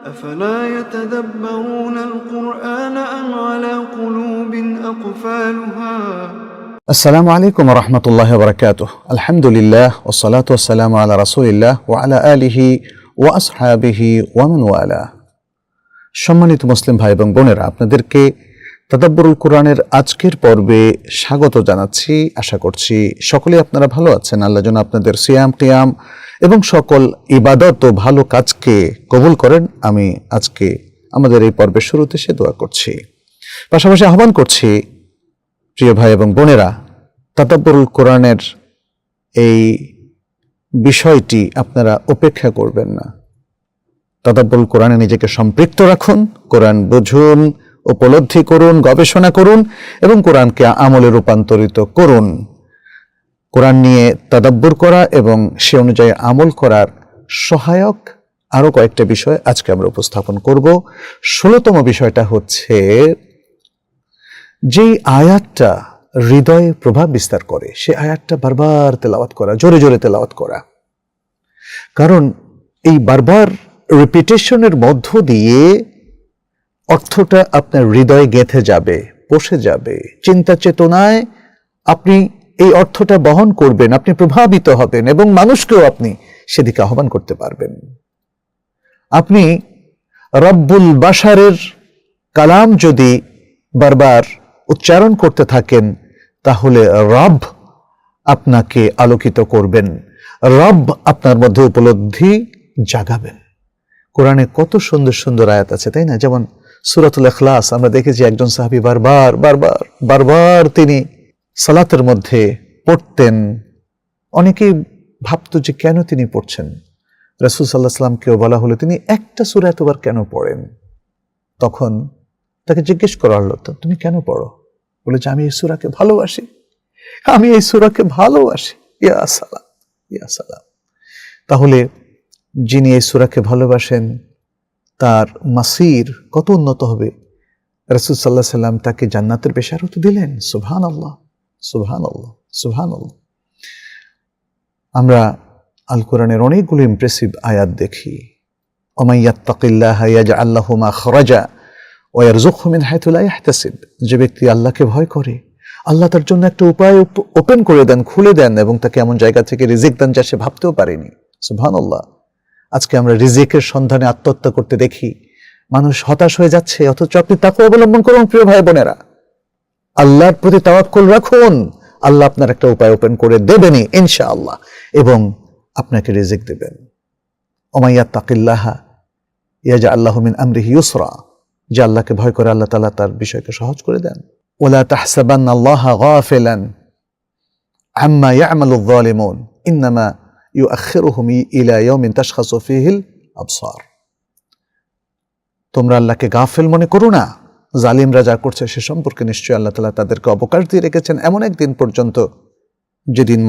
أفلا يتدبرون القرآن أم على قلوب أقفالها আসসালামু আলাইকুম রহমতুল্লাহ বরকাত আলহামদুলিল্লাহ ওসলাত ওসালাম আলা রাসুলিল্লাহ ও আলা আলিহি ও আসহাবিহি ওয়ামান ওয়ালা সম্মানিত মুসলিম ভাই এবং বোনেরা আপনাদেরকে তাদাব্বরুল কোরআনের আজকের পর্বে স্বাগত জানাচ্ছি। আশা করছি সকলে আপনারা ভালো আছেন। আল্লাহ যেন আপনাদের সিয়াম, কিয়াম এবং সকল ইবাদত ও ভালো কাজকে কবুল করেন। আমি আজকে আমাদের এই পর্বের শুরুতে সে দোয়া করছি। পাশাপাশি আহ্বান করছি প্রিয় ভাই এবং বোনেরা তাতাব্বরুল কোরআনের এই বিষয়টি আপনারা উপেক্ষা করবেন না। তাতাব্বরুল কোরআনে নিজেকে সম্পৃক্ত রাখুন, কোরআন বুঝুন উপলব্ধি করুন, গবেষণা করুন এবং কোরআনকে আমলে রূপান্তরিত করুন। কোরআন নিয়ে তাদাব্বুর করা এবং সে অনুযায়ী আমল করার সহায়ক আরও কয়েকটা বিষয় আজকে আমরা উপস্থাপন করব। ষোলোতম বিষয়টা হচ্ছে, যেই আয়াতটা হৃদয়ে প্রভাব বিস্তার করে সে আয়াতটা বারবার তেলাওয়াত করা, জোরে জোরে তেলাওয়াত করা। কারণ এই বারবার রিপিটেশনের মধ্য দিয়ে অর্থটা আপনার হৃদয়ে গেঁথে যাবে, বসে যাবে। চিন্তা চেতনায় আপনি এই অর্থটা বহন করবেন, আপনি প্রভাবিত হবেন এবং মানুষকেও আপনি সেদিকে আহ্বান করতে পারবেন। আপনি রব্বুল বাশারের কালাম যদি বারবার উচ্চারণ করতে থাকেন, তাহলে রব আপনাকে আলোকিত করবেন, রব আপনার মধ্যে উপলব্ধি জাগাবেন। কোরআনে কত সুন্দর সুন্দর আয়াত আছে, তাই না? যেমন সুরাতুল এখলাস আমরা দেখেছি একজন সাহাবি বারবার বারবার বারবার তিনি সালাতের মধ্যে পড়তেন। অনেকেই ভাবতো যে কেন তিনি পড়ছেন? রসুল সাল্লাহ সাল্লামকেও বলা হলো, তিনি একটা সুরা এতবার কেন পড়েন? তখন তাকে জিজ্ঞেস করা হলো, তো তুমি কেন পড়ো? বলেছে আমি এই সুরাকে ভালোবাসি। আমি এই সুরাকে ভালোবাসি। ইয়া সালাম ইয়া সালাম। তাহলে যিনি এই সুরাকে ভালোবাসেন তার মাসির কত উন্নত হবে? রসুল সাল্লাহ সাল্লাম তাকে জান্নাতের বেশারত দিলেন। সুবহান আল্লাহ সুবহান আল্লাহ সুবহান আল্লাহ আমরা আল কোরআনের অনেকগুলো ইমপ্রেসিভ আয়াত দেখি ইয়াহতাসিব যে ব্যক্তি আল্লাহকে ভয় করে, আল্লাহ তার জন্য একটা উপায় ওপেন করে দেন, খুলে দেন এবং তাকে এমন জায়গা থেকে রিজিক দেন যা সে ভাবতেও পারেনি। সুবহানাল্লাহ। আজকে আমরা রিজিকের সন্ধানে আত্মহত্যা করতে দেখি। মানুষ হতাশ হয়ে যাচ্ছে, অথচ আপনি তাকে অবলম্বন করুন, প্রিয় ভাই বোনেরা। আল্লাহর প্রতি তাওয়াক্কুল রাখুন। আল্লাহ আপনার একটা উপায় ওপেন করে দেবেনই, ইনশাআল্লাহ। এবং আপনাকে রিজিক দেবেন। ওমাইয়া তাকিল্লাহা ইয়াজা আল্লাহ মিন আমরিহি ইউসরা। যে আল্লাহকে ভয় করে আল্লাহ তালা তার বিষয়কে সহজ করে দেন। ওলা তাহসাবান আল্লাহ গাফিলান আম্মা ইয়ামালু যালিমুন ইন্নামা ইউআখিরুহুম ইলা يوم تشخص فيه আবসার। তোমরা আল্লাহকে গাফেল মনে করো না। জালিমরা যা করছে সে সম্পর্কে নিশ্চয়ই আল্লাহ তালা তাদেরকে অবকাশ দিয়ে রেখেছেন। এমন একদিন পর্যন্ত যেদিন